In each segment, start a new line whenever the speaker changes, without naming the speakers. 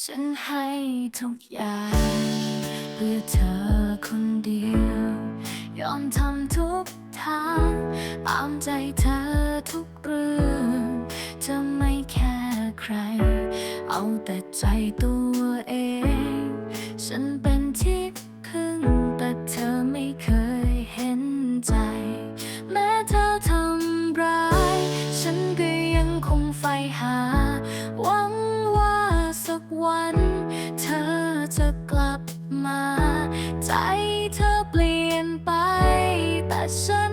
ฉันให้ทุกอย่าง เพื่อเธอคนเดียว ยอมทำทุกทางตามใจเธอทุกเรื่องจะไม่แค่ใคร เอาแต่ใจตัวเอง ฉันเป็นที่ sun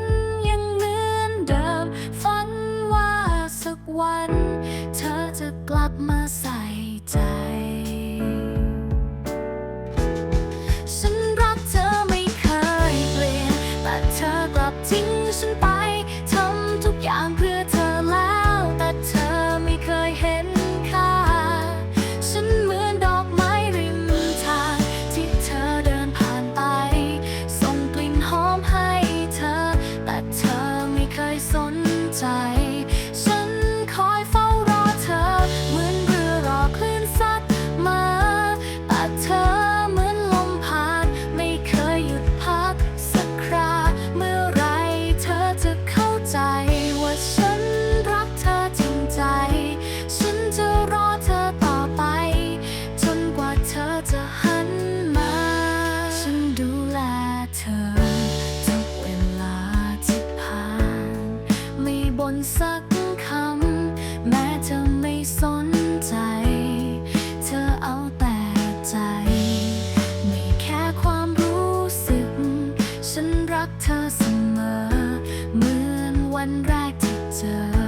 รักเธอเสมอ เหมือนวันแรกที่เจอ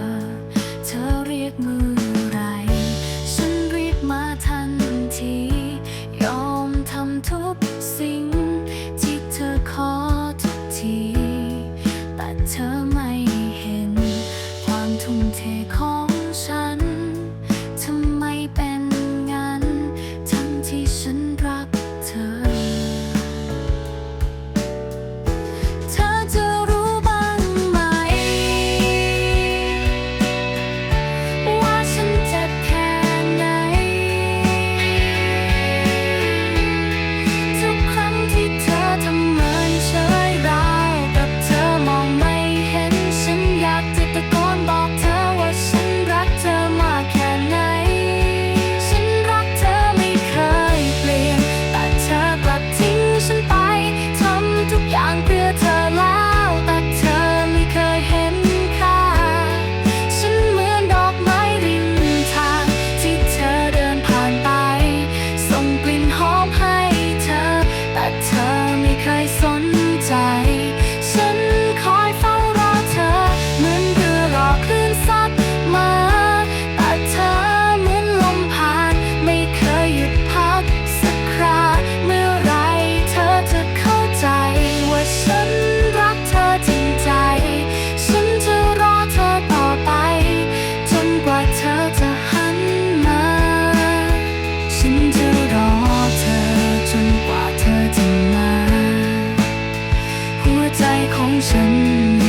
身。